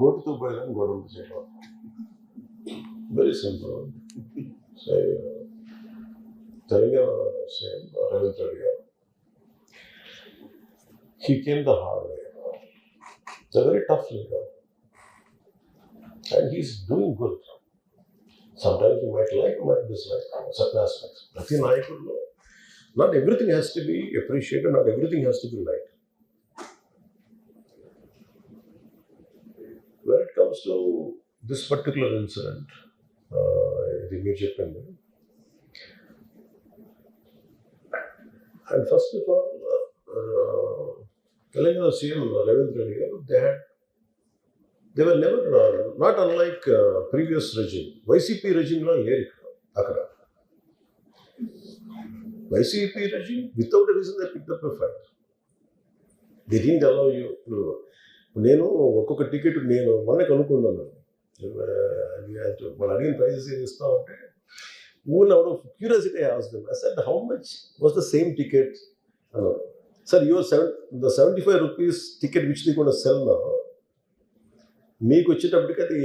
గోటుతో పోయేదాన్ని గొడవలు చేయడం very simple so Telangana CM Revanth Reddy garu he came the hard way. It's a very tough leader. And he's doing good. Sometimes you might like, you might dislike certain aspects. ప్రతి నాయకుల్లో not everything has to be appreciated, not everything has to be liked. It comes to this particular incident, uh, ఇది మీరు చెప్పింది and first of all Telangana CM Revanth Reddy గారు they had they were never not unlike previous regime YCP రెజిమ్లో లేరు ఇక్కడ అక్కడ YCP regime without reason they pick up fire the didn't allow you నేను ఒక్కొక్క ticket నేను మొన్న కనుక్కున్నాను వాళ్ళు అడిగిన ప్రైజెస్ ఏం ఇస్తామంటే ఊళ్ళో out of curiosity asked them sir how much was the same ticket sir your seven the seventy five rupees ticket which కూడా సెల్ మీకు వచ్చేటప్పటికి అది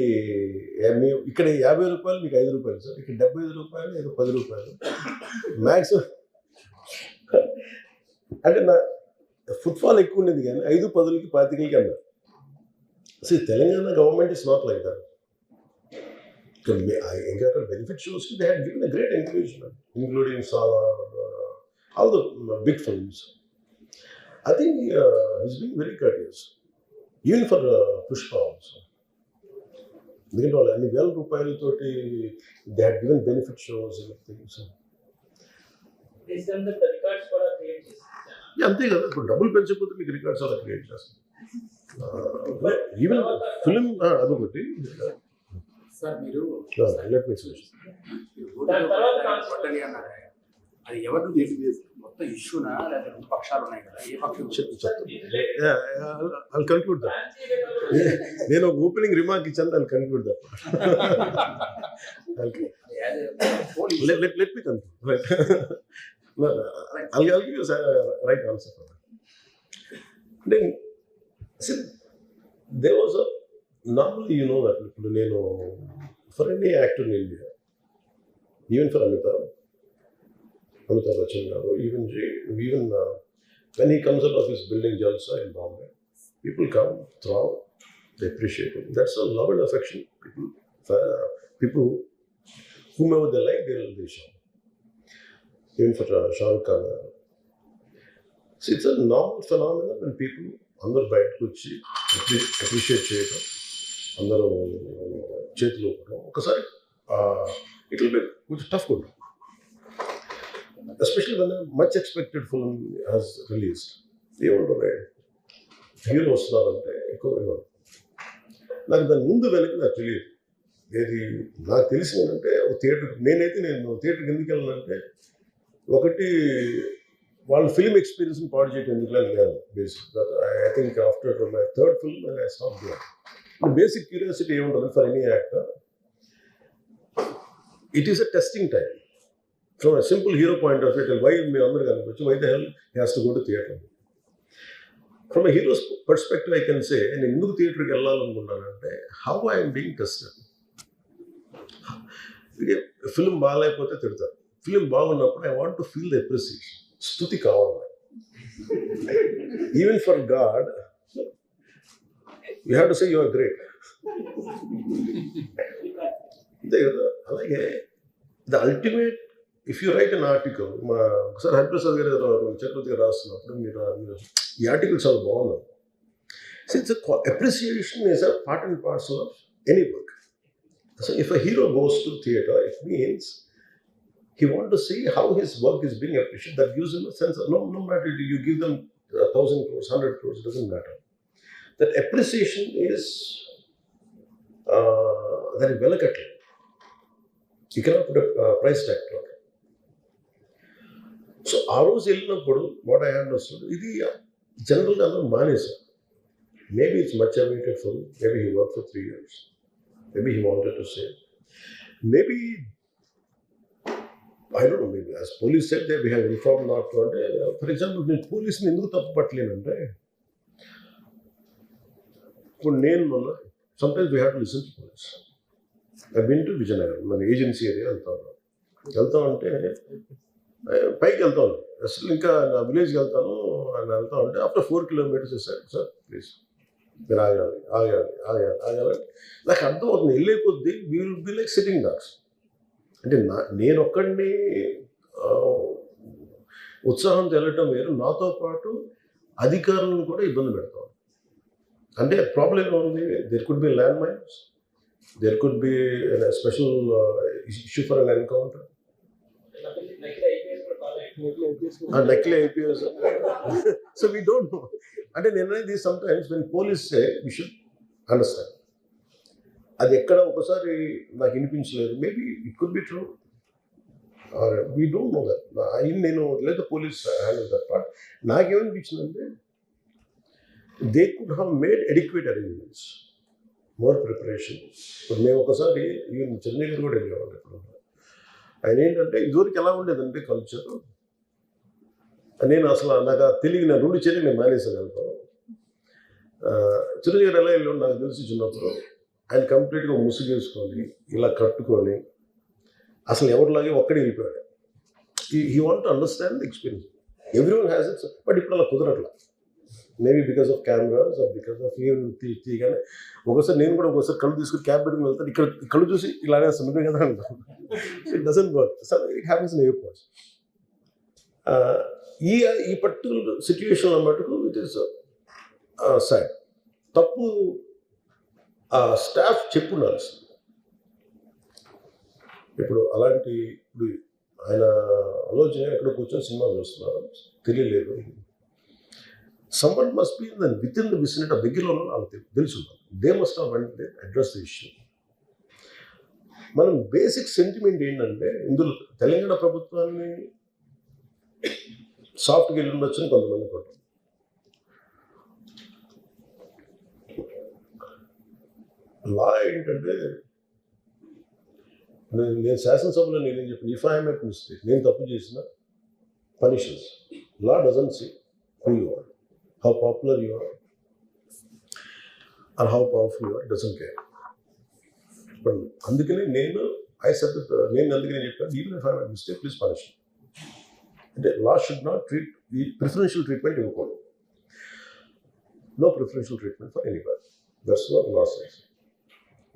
మీ ఇక్కడ యాభై రూపాయలు మీకు ఐదు రూపాయలు. సార్ ఇక్కడ డెబ్బై ఐదు రూపాయలు ఏదో పది రూపాయలు. మ్యాక్సిమం అంటే నా ఫుట్ఫాల్ ఎక్కువ ఉండేది కానీ ఐదు పదులకి పాతికలకి అన్నారు. So Telangana government is not like that ఇంకా benefit shows they had given a great encouragement including all the big films I think uh, he's being very courteous. Even for uh, Pushpa also. ఎందుకంటే వాళ్ళు అన్ని వేల రూపాయలతోటి they had given benefit shows things. అంతే కదా ఇప్పుడు డబ్బులు పెంచకపోతే మీకు రికార్డ్స్ అలా క్రియేట్ చేస్తాం ఈవెన్ ఫిలిం అదొకటి లెట్ అది తెలియదు మొత్తం ఇష్యూనా పక్షాలు ఉన్నాయి కదా ఏ పక్షం? కన్క్లూడ్ దట్ నేను ఒక ఓపెనింగ్ రిమార్క్ ఇచ్చాను దాన్ని conclude let me conclude. Right. there was a, normally you know that, ఇప్పుడు నేను for any actor in India, even for Amitabh, Amitabh Bachchan garu, even, Jay- even uh, when he comes out of his building Jalsa in Bombay, people come, throw, they appreciate him. That's a love and affection. People, uh, people whomever they like, they will they show. Even for uh, Shah Rukh Khan. uh, అందరూ బయటకు వచ్చి appreciate చేయడం అందరూ చేతులు ఇవ్వడం ఒకసారి it will be కొంచెం tough ఉంటుంది especially one much expected film has release ఏముంటుంది హీరో వస్తున్నారంటే ఎక్కువ ఇవ్వరు నాకు దాని ముందు వెనక నాకు తెలియదు. ఏది నాకు తెలిసిందంటే ఒక థియేటర్ నేనైతే నేను థియేటర్కి ఎందుకు వెళ్ళానంటే ఒకటి వాళ్ళు ఫిల్మ్ ఎక్స్పీరియన్స్ పాడు చేయటం ఎందుకు లేదు? Basic I think after my third film I stop there basic curiosity ఏముంటుంది for any actor it is a testing time from a simple hero point of view why మీరు అందరూ కనుకోవచ్చు why the hell has to go to theatre from a heroes perspective I can say నేను ఎందుకు థియేటర్కి వెళ్ళాలనుకున్నానంటే how I'm being tested film బాగాలేకపోతే తిడతారు. Film బాగున్నప్పుడు I want to feel the appreciation స్థుతి కావాలి even for god you have to say you are great అంతే కదా అలాగే the ultimate if you write an article మా ఒకసారి హరిప్రసాద్ గారు రా- చక్రవర్తి గారు రాస్తున్నప్పుడు మీరు మీరు ఈ ఆర్టికల్ చాలా బాగుంది since appreciation is a part and parcel of any work so if a hero goes to theatre it means he want to see how his work is being appreciated. That gives him a sense of no, no matter you give them a thousand crores, hundred crores, it doesn't matter. That appreciation is uh, that is వెలకట్లేదు You cannot put a uh, price tag to it. So ఆ రోజు వెళ్ళినప్పుడు what I understood ఇది జనరల్గా అందరూ మానేశారు maybe it's much awaited for maybe he work for three years maybe he wanted to save maybe I don't know maybe as police said they we have inform not అంటే for example నేను పోలీస్ని ఎందుకు తప్పు పట్టలేనంటే ఇప్పుడు నేను మొన్న sometimes we have to listen to police I been to Vizianagaram మన ఏజెన్సీ ఏరియా వెళ్తా ఉన్నాం. వెళ్తా ఉంటే పైకి వెళ్తా ఉన్నాం. అసలు ఇంకా నా విలేజ్కి వెళ్తాను అని వెళ్తా ఉంటే after four kilometres sir sir please మీరు ఆగాలి ఆగాలి ఆగాలి ఆగాలి. నాకు అర్థం అవుతుంది వెళ్ళే కొద్దీ we will be like sitting ducks అంటే నా నేను ఒక్కడిని ఉత్సాహం తెలటం వేరు. నాతో పాటు అధికారులను కూడా ఇబ్బంది పెడతాం. అంటే ప్రాబ్లం ఏమో ఉంది? There could be land mines there could be special issue for an encounter నకిలీ IPS. So we don't know అంటే నేను sometimes when police say we should understand అది ఎక్కడ ఒకసారి నాకు వినిపించలేదు. Maybe it could be true we don't know that అయ్యి నేను లేదా పోలీస్ హ్యాండిల్ దట్ పార్ట్ నాకేమనిపించిందంటే they could have made adequate arrangements more preparation ఇప్పుడు మేము ఒకసారి ఈవెన్ చెన్నై కూడా వెళ్ళేవాళ్ళు ఇప్పుడు ఆయన ఏంటంటే ఇదివరకు ఎలా ఉండేదంటే కల్చర్ నేను అసలు నాకు తెలివి నా రెండు చర్యలు నేను మానేసాను అనుకోను చిరంజీవి ఎలా వెళ్ళాడు నాకు తెలిసి చిన్నప్పుడు. ఆయన కంప్లీట్గా ముసుగేసుకొని ఇలా కట్టుకొని అసలు ఎవరిలాగే ఒక్కడే వెళ్ళిపోయాడు. He want to understand the experience every one has its but ఇప్పుడు అలా కుదరట్లా. Maybe because of cameras or because of even తీయగానే ఒకసారి నేను కూడా ఒకసారి కళ్ళు తీసుకుని క్యాబ్ పెట్టుకుని వెళ్తాను. ఇక్కడ కళ్ళు చూసి ఇలానే అసలు కదా అంటాను it doesn't work sir it happens in airports ఈ ఈ పర్టికులర్ సిచ్యువేషన్లో మటుకు ఇట్ ఈస్ సాడ్ తప్పు ఆ స్టాఫ్ చెప్పు ఇప్పుడు అలాంటి ఇప్పుడు ఆయన ఆలోచన ఎక్కడ కూర్చొని సినిమా చూస్తున్నారు. తెలియలేదు. Someone must be in within the vicinity ఆ దగ్గరలో ఉన్న వాళ్ళకి తెలుసు. దే మస్ట్ హావ్ వెంటనే అడ్రస్ ద ఇష్యూ. మనం బేసిక్ సెంటిమెంట్ ఏంటంటే ఇందులో తెలంగాణ ప్రభుత్వాన్ని సాఫ్ట్గా వెళ్ళి ఉండొచ్చు అని కొంతమంది కొట్టారు. లా ఏంటంటే నేను నేను శాసనసభలో నేనేం చెప్పాను ఇఫ్ ఐఎమ్ ఎట్ మిస్టేక్ నేను తప్పు చేసిన punishments law doesn't see who you are how popular you are are how powerful you are doesn't care ఇప్పుడు అందుకనే నేను ఐ సెట్ నేను అందుకనే చెప్పాను even if I'm at mistake please punish అంటే లా షుడ్ నాట్ ట్రీట్ ఈ preferential treatment ఇవ్వకూడదు. No preferential treatment for any that's not law science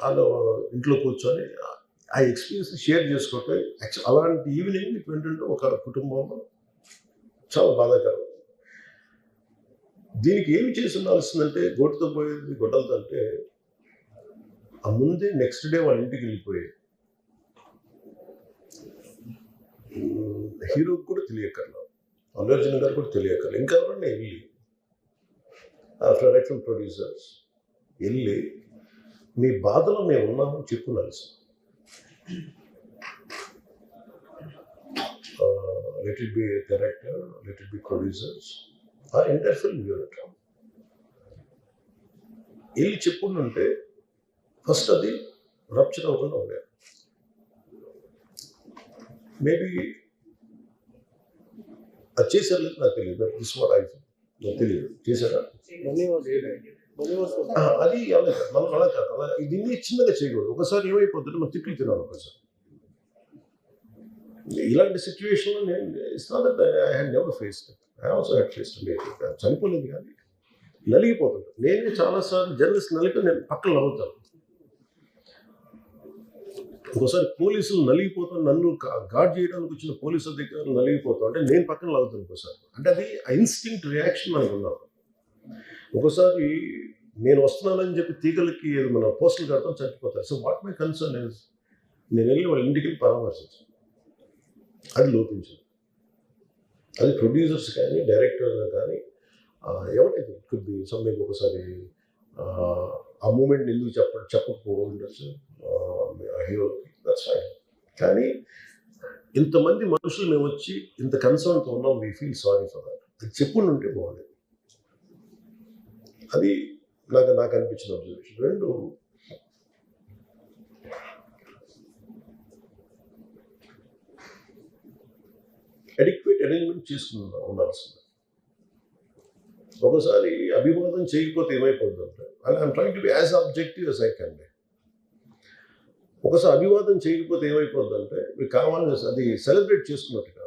వాళ్ళు ఇంట్లో కూర్చొని ఆ ఎక్స్పీరియన్స్ షేర్ చేసుకోవటం యాక్చువల్ అలాంటి ఈవినింగ్ ఇటు ఏంటంటే ఒక కుటుంబంలో చాలా బాధాకరం. దీనికి ఏమి చేసి ఉండాల్సిందంటే గోటుతో పోయేది గొడ్డలతో అంటే ఆ ముందే నెక్స్ట్ డే వాళ్ళ ఇంటికి వెళ్ళిపోయాయి హీరోకి కూడా తెలియకర్లా అల్లు అర్జున్ గారు కూడా తెలియకర్లా ఇంకా ఎవరన్నా వెళ్ళి డైరెక్షన్ ప్రొడ్యూసర్స్ వెళ్ళి మీ బాధలో మేము ఉన్నామని చెప్పున్నాల్సి let it be director let it be producers ఆ ఎంటైర్ ఫిల్మ్ యూనిట్ వెళ్ళి చెప్పుకుంటుంటే ఫస్ట్ అది రప్చర్ అవ్వకుండా ఉండేది. మేబీ అది చేశారు లేదు నాకు తెలియదు. దిస్ వాట్ ఐ నాకు తెలియదు. చేశారా. అది అలా మనం అలా కాదు. అలా దీన్ని చిన్నగా చేయకూడదు. ఒకసారి ఏమైపోతుంటే మనం తిట్లు తినాలి ఒకసారి. ఇలాంటి సిచ్యువేషన్లో నేను it's not that I had never faced I also had faced చనిపోలేదు కానీ నలిగిపోతుంటాను నేనే చాలాసార్లు జర్నలిస్ట్ నలిపి నేను పక్కన నవ్వుతాను. ఒకసారి పోలీసులు నలిగిపోతాను నన్ను గార్డ్ చేయడానికి వచ్చిన పోలీసు అధికారులు నలిగిపోతాం. అంటే నేను పక్కన లాగుతాను ఒకసారి. అంటే అది ఇన్స్టింక్ట్ రియాక్షన్ మనకు ఉన్నాం ఒకసారి నేను వస్తున్నానని చెప్పి తీగలకి మన పోస్టులు కడతాం చచ్చిపోతారు. So what my concern is నేను వెళ్ళి వాళ్ళ ఇంటికి వెళ్ళి పరామర్శించాను. అది లోపించింది. అది ప్రొడ్యూసర్స్ కానీ డైరెక్టర్ కానీ ఎవరైతే కుడ్ బి ఒకసారి ఆ మూమెంట్ ఎందుకు చెప్ప చెప్పకపోవచ్చు హీరోకి దట్స్ ఫైన్ కానీ ఇంతమంది మనుషులు మేము వచ్చి ఇంత కన్సర్న్తో ఉన్నాం we feel sorry for that అది చెప్పుండి ఉంటే బాగుండేది. అది నాకు నాకు అనిపించిన అబ్జర్వేషన్ రెండు అడిక్వేట్ అరేంజ్మెంట్ చేసుకున్నా ఉండాల్సింది. ఒకసారి అభివాదం చేయకపోతే ఏమైపోద్ది and I'm trying to be as objective as I can ఒకసారి అభివాదం చేయకపోతే ఏమైపోతుందంటే మీకు కావాలని అది సెలబ్రేట్ చేసుకున్నట్టు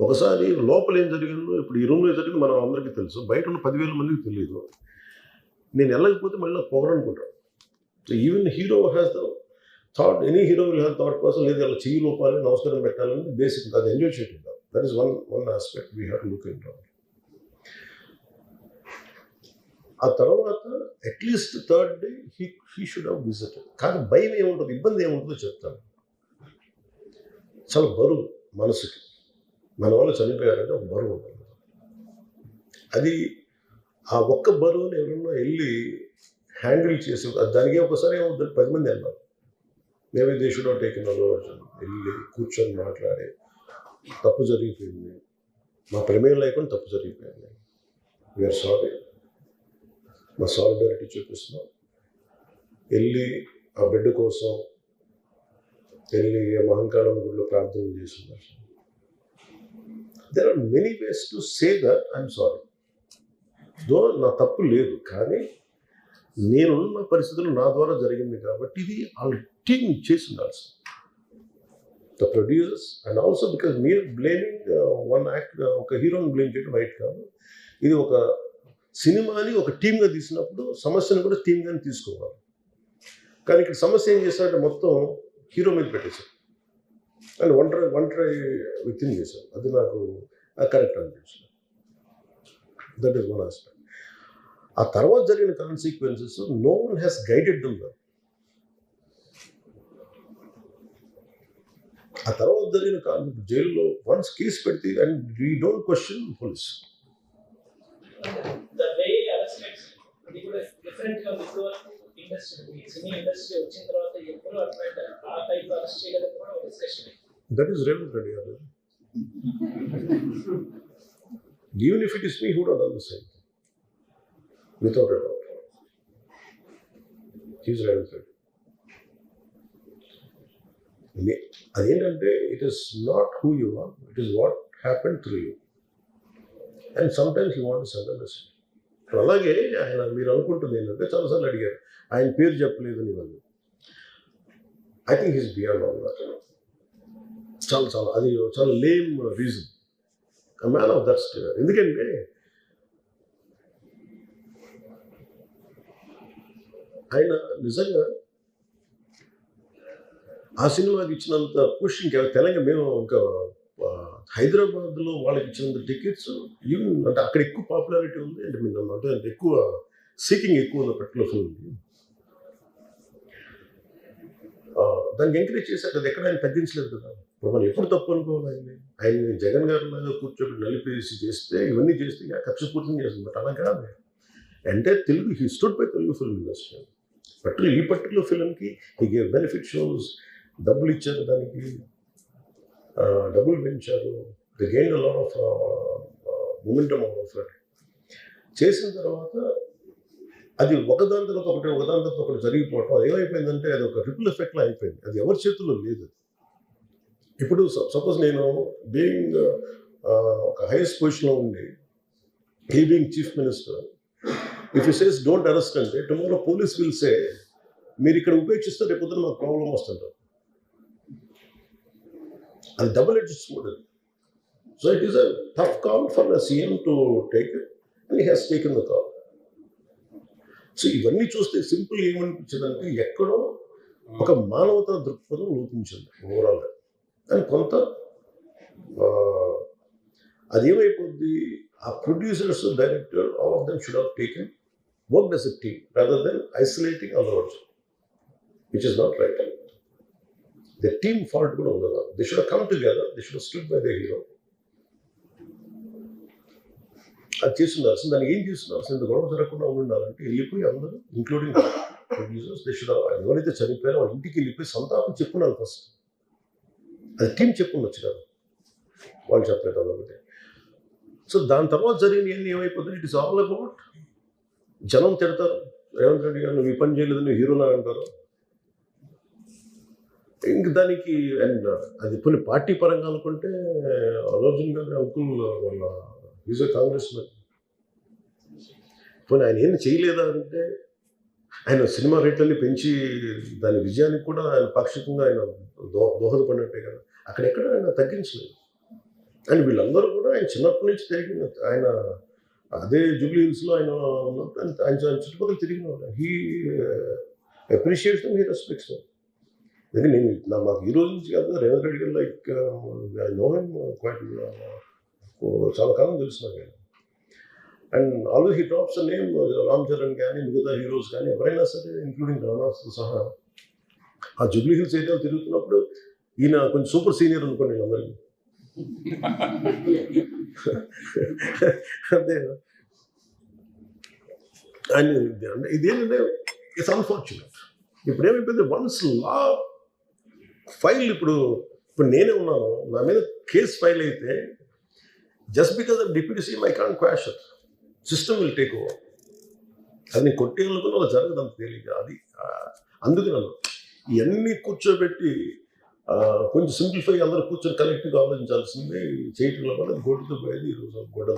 ఒకసారి లోపల ఏం జరిగిందో ఇప్పుడు ఈ రూమ్లో జరిగింది మనం అందరికీ తెలుసు. బయట ఉన్న పదివేల మందికి తెలియదు. నేను వెళ్ళకపోతే మళ్ళీ నాకు పొగరనుకుంటాను so even hero has the thought any hero will have thought కోసం లేదు అలా చెయ్యి లోపాలి నమస్కారం పెట్టాలని బేసిక్ అది ఎంజాయ్ చేయటం that is one one aspect we have to look in ఆ తర్వాత at least third day he he should have visit కానీ భయం ఏముంటుంది? ఇబ్బంది ఏముంటుందో చెప్తాను. చాలా బరువు మనసుకి. మన వాళ్ళు చనిపోయారంటే ఒక బరువు ఉంటుంది. అది ఆ ఒక్క బరువుని ఎవరన్నా వెళ్ళి హ్యాండిల్ చేసి దానికి ఒకసారి ఏమవుతుంది పది మంది అన్నారు మేమే దేశంలో టేకిన వెళ్ళి కూర్చొని మాట్లాడి తప్పు జరిగిపోయింది. మా ప్రమేయం లేకుండా తప్పు జరిగిపోయింది. వీఆర్ సారీ మా సాలిడారిటీ చూపిస్తున్నాం. వెళ్ళి ఆ బిడ్డ కోసం వెళ్ళి ఆ మహంకాళం గుడిలో ప్రార్థన చేస్తున్నారు. There are many ways to say that I'm sorry though నా తప్పు లేదు కానీ నేనున్న పరిస్థితులు నా ద్వారా జరిగింది కాబట్టి ఇది వాళ్ళ టీం చేసి ఉండాల్సి the producers and also because మీరు బ్లేమింగ్ వన్ యాక్ట్ ఒక హీరోని బ్లేమ్ చేయడం రైట్ కాదు. ఇది ఒక సినిమాని ఒక టీమ్గా తీసినప్పుడు సమస్యను కూడా టీమ్గానే తీసుకోవాలి. కానీ ఇక్కడ సమస్య ఏం చేశారంటే మొత్తం హీరో మీద పెట్టేశారు. అండ్ ఒంటరి ఒంటరి వ్యక్తిని చేశాను అది నాకు కరెక్ట్ అనిపించింది. దట్ ఈస్ వన్ ఆస్పెక్ట్ ఆ తర్వాత జరిగిన consequences no one has guided them well ఆ తర్వాత జరిగిన కాన్ జైల్లో వన్స్ కేసు పెడితే and we don't question police the way arrestments అది కూడా డిఫరెంట్గా ఇప్పుడు సినీ ఇండస్ట్రీ వచ్చిన తర్వాత ఎప్పుడు అట్లా ఆ టైప్ అరెస్ట్ చేయలేదు కూడా discussion that is Revanth Reddy garu even if it is me who doubt all the same without a doubt he's Revanth Reddy అదేంటంటే it is not who you are it is what happen through you and sometimes you want send message అలాగే ఆయన మీరు అనుకుంటుంది ఏంటంటే చాలాసార్లు అడిగారు ఆయన పేరు చెప్పలేదు ఇవన్నీ I think he's beyond all that చాలా చాలా అది చాలా lame reason man of that stature ఎందుకంటే ఆయన నిజంగా ఆ సినిమాకి ఇచ్చినంత పుష్ ఇంకా తెలంగాణ మేము ఇంకా హైదరాబాద్లో వాళ్ళకి ఇచ్చినంత టికెట్స్ ఈవెన్ అంటే అక్కడ ఎక్కువ పాపులారిటీ ఉంది. అంటే మీరు అంటే ఎక్కువ సీకింగ్ ఎక్కువ ఉన్న పర్టికులర్ ఫిల్మ్ దాన్ని ఎంకరేజ్ చేశారు. కదా ఎక్కడ ఆయన తగ్గించలేదు కదా. ఇప్పుడు మనం ఎప్పుడు తప్పు అనుకోవాలి ఆయన జగన్ గారి మీద కూర్చోబెట్టి నలిపేసి చేస్తే ఇవన్నీ చేస్తే ఇక కక్షపూర్తం చేస్తుంది. బట్ అలా కాదు. అంటే Telugu he stood by Telugu film industry particular ఈ పర్టికులర్ ఫిల్మ్కి ఈ గేవ్ బెనిఫిట్ షోస్ డబ్బులు ఇచ్చారు దానికి. డబ్బులు పెంచారు. They gain lot of momentum off చేసిన తర్వాత అది ఒకదాని తర్వాత ఒకటి ఒకదాని తర్వాత ఒకటి జరిగిపోవటం అది ఏమైపోయిందంటే అది ఒక రిపుల్ ఎఫెక్ట్లో అయిపోయింది. అది ఎవరి చేతుల్లో లేదు. ఇప్పుడు సపోజ్ నేను బీయింగ్ ఒక హైయెస్ట్ పొజిషన్లో ఉండి he being chief minister if you says don't arrest అంటే టుమారో పోలీస్ విల్ సే మీరు ఇక్కడ ఉపేక్షిస్తే రేపు పొద్దున మాకు ప్రాబ్లం వస్తుంటారు అది double edge sword so it is a tough call for the CM to take and he has taken the call so ఇవన్నీ చూస్తే సింపుల్ ఏమనిపించిందంటే ఎక్కడో ఒక మానవతా దృక్పథం లోపించింది ఓవరాల్గా కానీ కొంత ఆ, అది ఏమైపోద్ది ఆ producers director all of them should have taken work as a team rather than isolating others, which is not right. The team fault కూడా ఉండదు. They should come together they should stood by the hero అది చేస్తున్నారు దాన్ని ఏం చేస్తున్నారు అసలు ఇంత గొడవ జరగకుండా ఉండాలంటే వెళ్ళిపోయి అందరూ ఇంక్లూడింగ్ ప్రొడ్యూసర్స్ దే ఎవరైతే చనిపోయారో వాళ్ళ ఇంటికి వెళ్ళిపోయి సంతాపం చెప్పున్నారు ఫస్ట్ అది టీం చెప్పుండొచ్చు కదా. వాళ్ళు చెప్పలేదు అదొకటి సో దాని తర్వాత జరిగిన ఏమైపోతుంది? ఇట్ ఇస్ ఆల్ అబౌట్ జనం తిడతారు. రేవంత్ రెడ్డి గారు నువ్వు ఈ పని చేయలేదు నువ్వు హీరోలా అంటారు. ఇంక దానికి అండ్ అది కొన్ని పార్టీ పరంగా అనుకుంటే అలోజన్ గారి అంకుల్ వాళ్ళ ఈజ్ కాంగ్రెస్ మ్యాన్ పోనీ ఆయన ఏం చేయలేదా అంటే ఆయన సినిమా రేట్లన్నీ పెంచి దాని విజయానికి కూడా ఆయన పాక్షికంగా ఆయన దో దోహదపడినట్టే కదా. అక్కడెక్కడ ఆయన తగ్గించలేదు. అండ్ వీళ్ళందరూ కూడా ఆయన చిన్నప్పటి నుంచి తిరిగిన ఆయన అదే జూబ్లీ హిల్స్లో ఆయన ఉన్నప్పుడు ఆయన ఆయన చుట్టుపక్కల తిరిగిన హీ అప్రిషియేషన్ హీ రెస్పెక్ట్స్ నేను నా మాకు ఈ రోజు నుంచి కాదు Revanth Reddy garu like I know him quite చాలా కాలం తెలిసిన నేను and always he drops name Ram Charan కానీ మిగతా హీరోస్ కానీ ఎవరైనా సరే ఇంక్లూడింగ్ రానాస్ సహా ఆ జూబ్లీ హిల్స్ ఏరియాలో తిరుగుతున్నప్పుడు ఈయన కొంచెం సూపర్ సీనియర్ అనుకోండి అందరికీ అంతే అండ్ ఆయన ఇదేంటంటే ఇట్స్ అన్ఫార్చునేట్ ఇప్పుడు ఏమైపోయింది? వన్స్ లా ఫైల్ ఇప్పుడు ఇప్పుడు నేనే ఉన్నాను. నా మీద కేసు ఫైల్ అయితే just because of deputy CM I can quash system will take over అది నేను కొట్టేయాలనుకున్న అలా జరగదు అంత తేలిక అది అందుకే నన్ను ఇవన్నీ కూర్చోబెట్టి కొంచెం సింప్లిఫై అందరూ కూర్చొని కలెక్టివ్గా ఆలోచించాల్సింది చేయటంలో కూడా గోటుతో పోయేది ఈరోజు గొడవ